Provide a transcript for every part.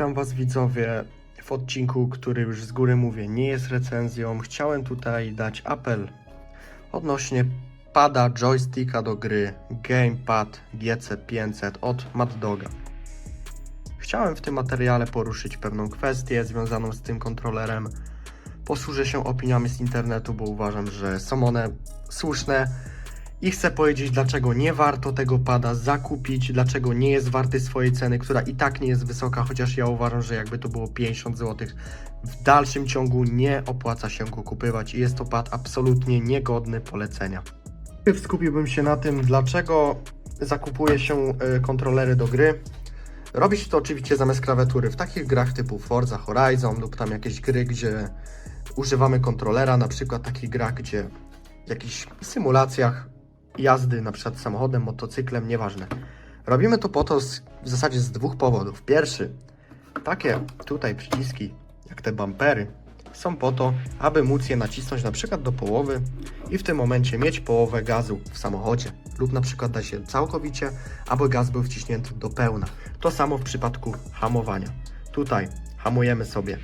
Witam Was widzowie w odcinku, który już z góry mówię nie jest recenzją. Chciałem tutaj dać apel odnośnie pada joysticka do gry Gamepad GC500 od Mad Doga. Chciałem w tym materiale poruszyć pewną kwestię związaną z tym kontrolerem. Posłużę się opiniami z internetu, bo uważam, że są one słuszne i chcę powiedzieć, dlaczego nie warto tego pada zakupić, dlaczego nie jest warty swojej ceny, która i tak nie jest wysoka, chociaż ja uważam, że jakby to było 50 zł, w dalszym ciągu nie opłaca się go kupywać i jest to pad absolutnie niegodny polecenia. Skupiłbym się na tym, dlaczego zakupuje się y, kontrolery do gry. Robi się to oczywiście zamiast klawiatury w takich grach typu Forza Horizon lub tam jakieś gry, gdzie używamy kontrolera, na przykład takich grach, gdzie w jakichś symulacjach jazdy, na przykład samochodem, motocyklem, nieważne. Robimy to po to z, w zasadzie z dwóch powodów. Pierwszy, takie tutaj przyciski, jak te bumpery, są po to, aby móc je nacisnąć na przykład do połowy i w tym momencie mieć połowę gazu w samochodzie lub na przykład da się całkowicie, aby gaz był wciśnięty do pełna. To samo w przypadku hamowania. Tutaj hamujemy sobie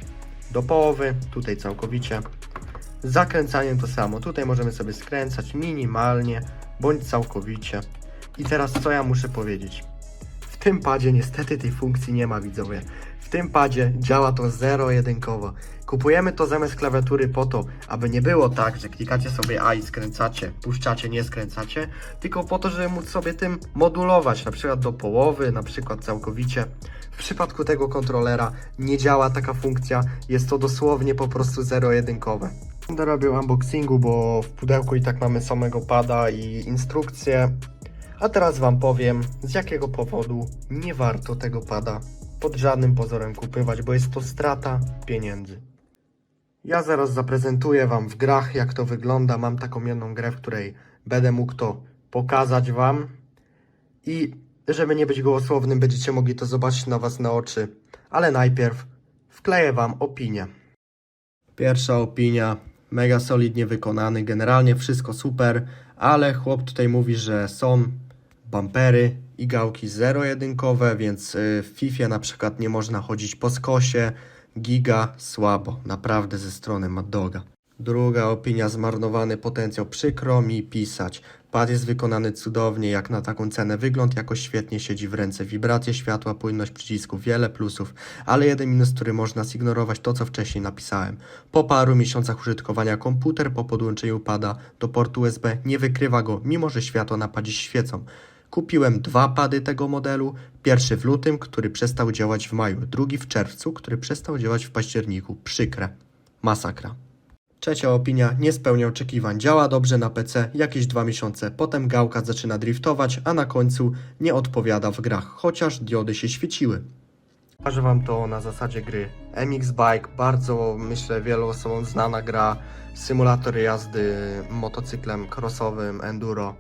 do połowy, tutaj całkowicie. Zakręcaniem to samo. Tutaj możemy sobie skręcać minimalnie bądź całkowicie. I teraz co ja muszę powiedzieć? W tym padzie niestety tej funkcji nie ma widzowie. W tym padzie działa to zero-jedynkowo. Kupujemy to zamiast klawiatury po to, aby nie było tak, że klikacie sobie A i skręcacie, puszczacie, nie skręcacie, tylko po to, żeby móc sobie tym modulować, na przykład do połowy, na przykład całkowicie. W przypadku tego kontrolera nie działa taka funkcja, jest to dosłownie po prostu zero-jedynkowe. Będę robił unboxingu, bo w pudełku i tak mamy samego pada i instrukcję. A teraz Wam powiem, z jakiego powodu nie warto tego pada pod żadnym pozorem kupywać, bo jest to strata pieniędzy. Ja zaraz zaprezentuję Wam w grach, jak to wygląda. Mam taką jedną grę, w której będę mógł to pokazać Wam. I żeby nie być gołosłownym, będziecie mogli to zobaczyć na Was na oczy. Ale najpierw wkleję Wam opinię. Pierwsza opinia, mega solidnie wykonany, generalnie wszystko super, ale chłop tutaj mówi, że są bumpery i gałki zero-jedynkowe, więc y, w FIFA na przykład nie można chodzić po skosie, giga słabo, naprawdę ze strony Mad Doga. Druga opinia, zmarnowany potencjał, przykro mi pisać. Pad jest wykonany cudownie, jak na taką cenę. Wygląd jakoś świetnie siedzi w ręce. Wibracje światła, płynność przycisków, wiele plusów. Ale jeden minus, który można zignorować, to co wcześniej napisałem. Po paru miesiącach użytkowania komputer po podłączeniu pada do portu USB nie wykrywa go, mimo że światła na padzie świecą. Kupiłem dwa pady tego modelu. Pierwszy w lutym, który przestał działać w maju. Drugi w czerwcu, który przestał działać w październiku. Przykre. Masakra. Trzecia opinia nie spełnia oczekiwań. Działa dobrze na PC jakieś dwa miesiące, potem gałka zaczyna driftować, a na końcu nie odpowiada w grach, chociaż diody się świeciły. Pokażę Wam to na zasadzie gry MX Bike, bardzo myślę wielu osobom znana gra, symulator jazdy motocyklem crossowym, enduro.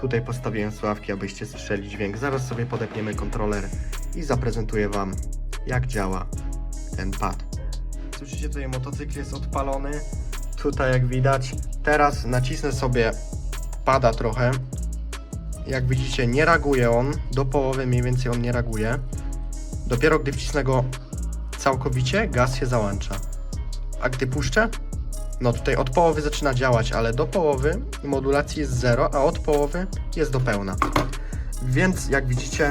Tutaj postawiłem sławki, abyście słyszeli dźwięk. Zaraz sobie podepniemy kontroler i zaprezentuję Wam jak działa ten pad. Słyszycie, tutaj motocykl jest odpalony. Tutaj jak widać. Teraz nacisnę sobie pada trochę. Jak widzicie nie reaguje on. Do połowy mniej więcej on nie reaguje. Dopiero gdy wcisnę go całkowicie, gaz się załącza. A gdy puszczę, no tutaj od połowy zaczyna działać, ale do połowy modulacji jest 0, a od połowy jest do pełna. Więc jak widzicie,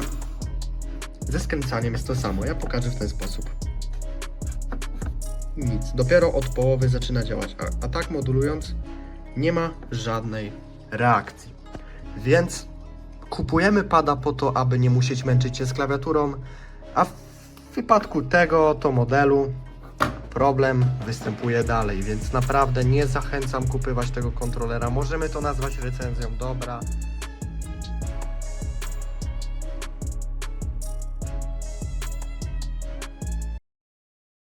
ze skręcaniem jest to samo. Ja pokażę w ten sposób nic. Dopiero od połowy zaczyna działać, a, a tak modulując nie ma żadnej reakcji. Więc kupujemy pada po to, aby nie musieć męczyć się z klawiaturą, a w wypadku tego to modelu problem występuje dalej, więc naprawdę nie zachęcam kupywać tego kontrolera. Możemy to nazwać recenzją dobra,